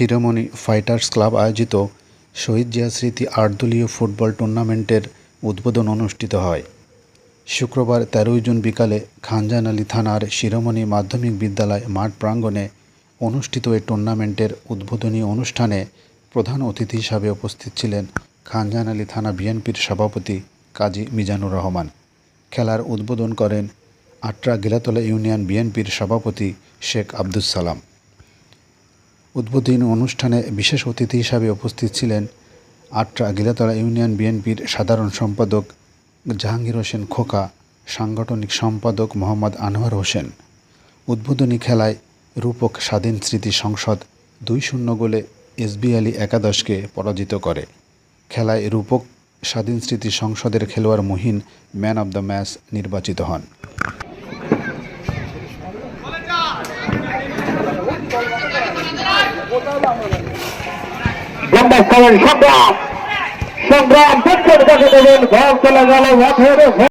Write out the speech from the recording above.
শিরোমণি fighters club আয়োজিত শহীদ জিয়া স্মৃতি আটদলীয় football টুর্নামেন্টের উদ্বোধন অনুষ্ঠিত হয়। শুক্রবার তেরোই জুন বিকালে খানজান আলী থানার শিরোমণি মাধ্যমিক বিদ্যালয় মাঠ প্রাঙ্গণে অনুষ্ঠিত এই টুর্নামেন্টের উদ্বোধনী অনুষ্ঠানে প্রধান অতিথি হিসাবে উপস্থিত ছিলেন খানজান আলী থানা বিএনপির সভাপতি কাজী মিজানুর রহমান। খেলার উদ্বোধন করেন আট্রা গিলাতলা ইউনিয়ন বিএনপির সভাপতি শেখ আব্দুস সালাম। উদ্বোধনী অনুষ্ঠানে বিশেষ অতিথি হিসাবে উপস্থিত ছিলেন আট্রা গিলাতলা ইউনিয়ন বিএনপির সাধারণ সম্পাদক জাহাঙ্গীর হোসেন খোকা, সাংগঠনিক সম্পাদক মোহাম্মদ আনোয়ার হোসেন। উদ্বোধনী খেলায় রূপক স্বাধীন স্মৃতি সংসদ দুই শূন্য গোলে এসবি আলী একাদশকে পরাজিত করে। খেলায় রূপক স্বাধীন স্মৃতি সংসদের খেলোয়াড় Muhin man of the match নির্বাচিত হন। সংগ্রাম সংগ্রাম পক্ষের কাছে দেবেন ঘর চলে গেল